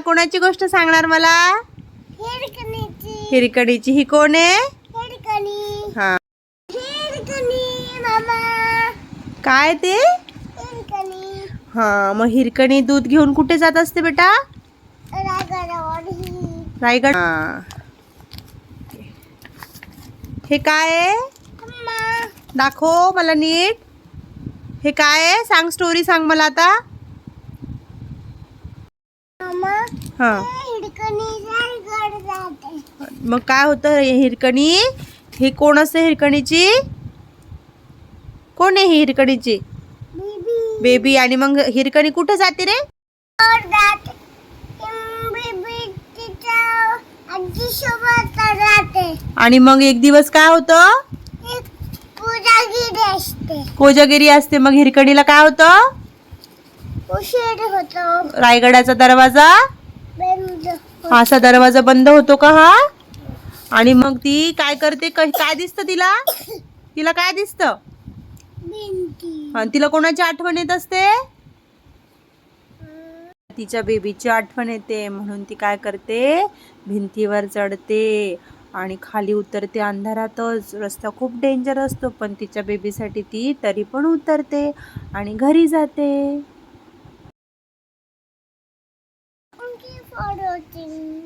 कोणाची गोष्ट सांगणार मला? हिरकणीची. ही कोण आहे? हा. काय ते? हा मग हिरकणी दूध घेऊन कुठे जात असते बेटा? रायगड हा. काय दाखव मला नीट. हे काय आहे? सांग स्टोरी सांग मला आता. हा. हिरकणी रायगड जाते. मग काय होतं हिरकणी? ही कोण असते हिरकणीची? कोण आहे ही हिरकणीची? बीबी. बेबी. आणि मग हिरकणी कुठे जाते रे? आणि मग एक दिवस काय होतं? कोजागिरी असते. मग हिरकणीला काय होतो. रायगडाचा दरवाजा. असा दरवाजा बंद होतो का हा? आणि मग ती काय करते? काय दिसतं तिला? तिला काय दिसतं? आणि तिला कोणाची आठवण येत असते? तिच्या बेबीची आठवण येते म्हणून ती काय करते? भिंतीवर चढते आणि खाली उतरते. अंधारातच. रस्ता खूप डेंजर असतो पण तिच्या बेबीसाठी ती तरी पण उतरते आणि घरी जाते. 金。